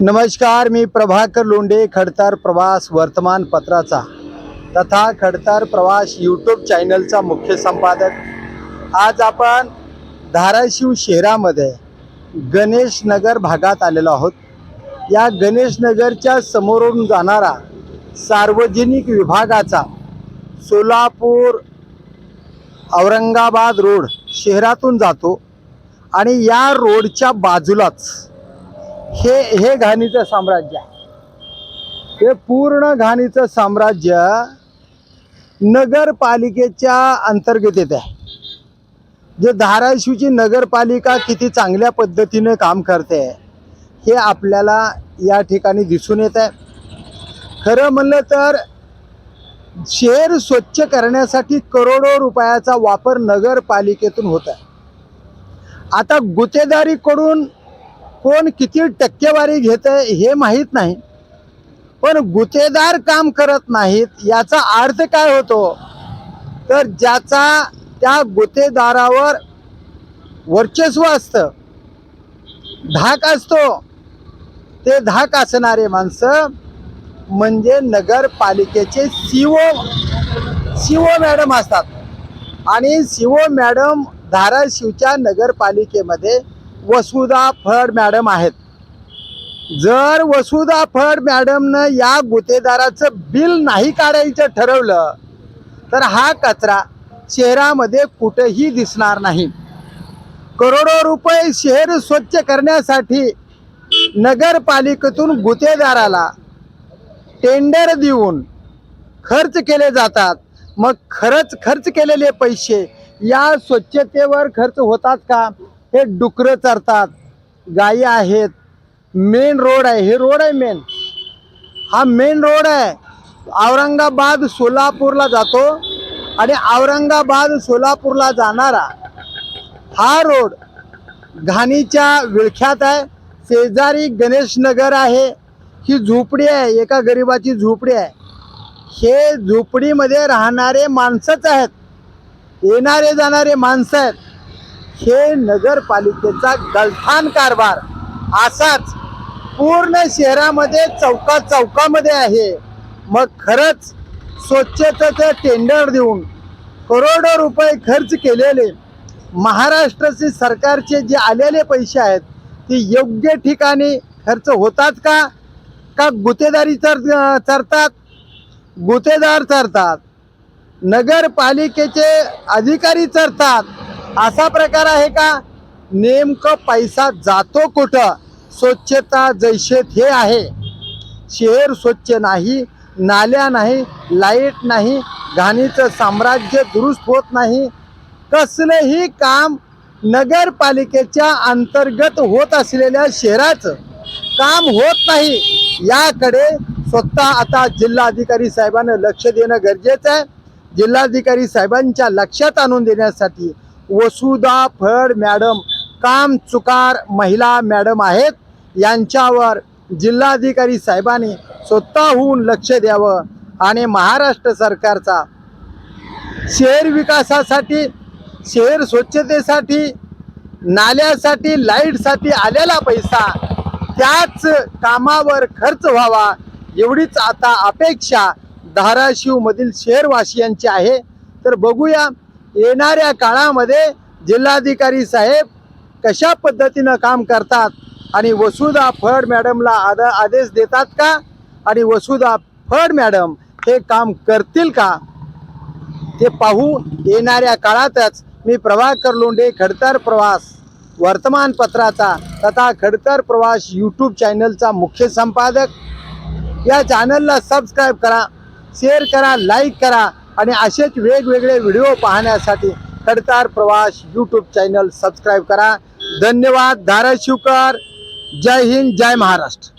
नमस्कार मी प्रभाकर लोंढे खडतर प्रवास वर्तमानपत्राचा तथा खडतर प्रवास यूट्यूब चॅनलचा मुख्य संपादक. आज आपण धाराशिव शहरामध्ये गणेश नगर भागात आलेलो आहोत. या गणेश नगरच्या समोरून जाणारा सार्वजनिक विभागाचा सोलापूर औरंगाबाद रोड शहरातून जातो आणि या रोडच्या बाजूलाच हे हे घाणीचं साम्राज्य आहे. हे पूर्ण घाणीचं साम्राज्य नगरपालिकेच्या अंतर्गत येत आहे. जे धाराशिवची नगरपालिका किती चांगल्या पद्धतीने काम करते हे आपल्याला या ठिकाणी दिसून येत आहे. खरं म्हणलं तर शहर स्वच्छ करण्यासाठी करोडो रुपयाचा वापर नगरपालिकेतून होत आहे. आता गुतेदारीकडून कोण किती टक्केवारी घेत हे माहीत नाही. पण गुत्तेदार काम करत नाहीत याचा अर्थ काय होतो? तर ज्याचा त्या गुत्तेदारावर वर्चस्व असतं धाक असतो ते धाक असणारे माणसं म्हणजे नगरपालिकेचे सीओ सीओ मॅडम असतात. आणि सीओ मॅडम धाराशिवच्या नगरपालिकेमध्ये वसुधा फड मॅडम आहेत. जर वसुधा फड मॅडमनं या गुतेदाराचं बिल नाही काढायचं ठरवलं तर हा कचरा शहरामध्ये कुठेही दिसणार नाही. करोडो रुपये शहर स्वच्छ करण्यासाठी नगरपालिकेतून गुतेदाराला टेंडर देऊन खर्च केले जातात. मग खरंच खर्च केलेले पैसे या स्वच्छतेवर खर्च होतात का? हे डुकरं चरतात. गायी आहेत. मेन रोड आहे. हे रोड आहे मेन हा मेन रोड आहे. औरंगाबाद सोलापूरला जातो आणि औरंगाबाद सोलापूरला जाणारा हा रोड घाणीच्या विळख्यात आहे. शेजारी गणेश नगर आहे. ही झोपडी आहे. एका गरिबाची झोपडी आहे. हे झोपडीमध्ये राहणारे माणसंच आहेत. येणारे जाणारे माणसं आहेत. हे नगरपालिकेचा गलथान कारभार. असाच पूर्ण शहरामध्ये चौका चौकामध्ये आहे. मग खरंच स्वच्छतेचं टेंडर देऊन करोडो रुपये खर्च केलेले महाराष्ट्राचे सरकारचे जे आलेले पैसे आहेत ते योग्य ठिकाणी खर्च होतात का? का गुतेदारी चर चरतात? गुत्तेदार चरतात. नगरपालिकेचे अधिकारी चरतात. असा प्रकार आहे का? नेमकं पैसा जातो कुठं? स्वच्छता जैशेत हे आहे. शहर स्वच्छ नाही नाल्या नाही लाइट नाही घाणीचं साम्राज्य दुरुस्त होत नाही. कसलंही काम नगरपालिकेच्या अंतर्गत होत असलेल्या शहराचं काम होत नाही. याकडे स्वतः आता जिल्हाधिकारी साहेबांना लक्ष देणं गरजेचं आहे. जिल्हाधिकारी साहेबांच्या लक्षात आणून देण्यासाठी वसुधा फड मॅडम काम चुकार महिला मॅडम आहेत. यांच्यावर जिल्हाधिकारी साहेबांनी स्वतःहून लक्ष द्यावं आणि महाराष्ट्र सरकारचा शहर विकासासाठी शहर स्वच्छतेसाठी नाल्यासाठी लाईटसाठी आलेला पैसा त्याच कामावर खर्च व्हावा एवढीच आता अपेक्षा धाराशिवमधील शहरवासियांची आहे. तर बघूया येणाऱ्या काळामध्ये जिल्हाधिकारी साहेब कशा पद्धतीनं काम करतात आणि वसुधा फड मॅडमला आद आदेश देतात का? आणि वसुधा फड मॅडम हे काम करतील का? ते पाहू येणाऱ्या काळातच मी प्रभाकर लोंढे खडतर प्रवास वर्तमानपत्राचा तथा खडतर प्रवास यूट्यूब चॅनलचा मुख्य संपादक. या चॅनलला सबस्क्राईब करा शेअर करा लाईक करा आणि असेच वेगवेगळे व्हिडिओ पाहण्यासाठी खडतार प्रवास यूट्यूब चॅनल सबस्क्राईब करा. धन्यवाद. धाराशिवकर. जय हिंद. जय महाराष्ट्र.